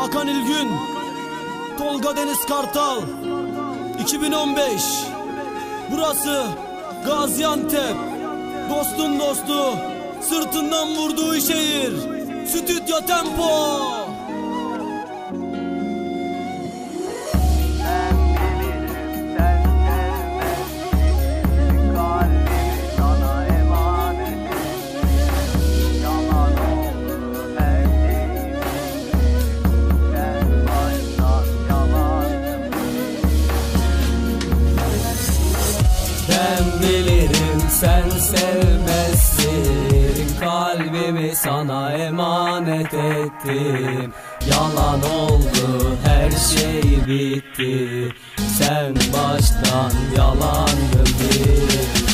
Hakan İlgün Tolga Deniz Kartal 2015 Burası Gaziantep. Dostun dostu Sırtından vurduğu şehir Stüdyo Tempo. Ben bilirim sen bilirim sen sevmezsin Kalbimi sana emanet ettim. Yalan oldu her şey bitti. Sen baştan yalandın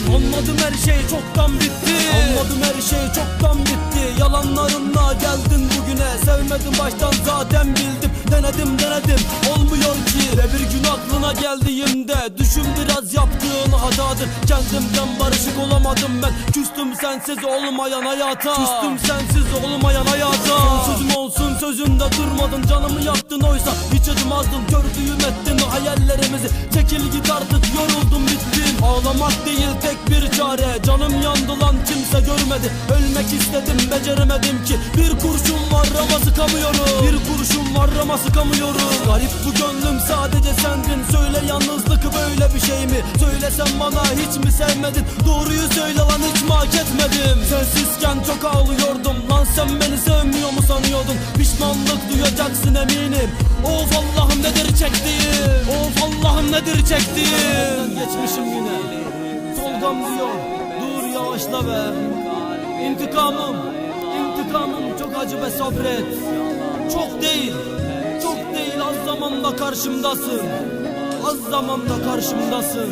Anladım her şey çoktan bitti. Anladım her şey çoktan bitti. Yalanlarınla geldin bugüne. Sevmedim baştan zaten bildim. Denedim denedim. Olmuyor ki. bir aklına geldiğimde Düşün biraz yaptığın hatadır. Kendimden barışık olamadım ben. Küstüm sensiz olmayan hayata. Küstüm sensiz olmayan hayata. Son sözüm olsun sözünde durmadın Canımı yaktın oysa. Hiç acımazdın Gördüğüm ettin hayallerimizi. Çekil git artık yoruldum bittim Ağlamak değil tek bir çare. Canım yandı lan kimse görmedi. Ölmek istedim beceremedim ki. Bir kurşun var ama sıkamıyorum Bir kurşun var ama sıkamıyorum Garip bu gönlüm sadece sendin Söylesen bana hiç mi sevmedin? Doğruyu söyle lan hiç mi hak etmedim. Sensizken çok ağlıyordum Lan sen beni sevmiyor mu sanıyordun? Pişmanlık duyacaksın eminim. Of Allah'ım nedir çektiğim? Of Allah'ım nedir çektiğim? Geçmişim yine. Tolgam diyor. Dur yavaşla be. İntikamım İntikamım çok acı ve sabret. Çok değil Çok değil. Az zamanda karşımdasın Az zamanda karşımdasın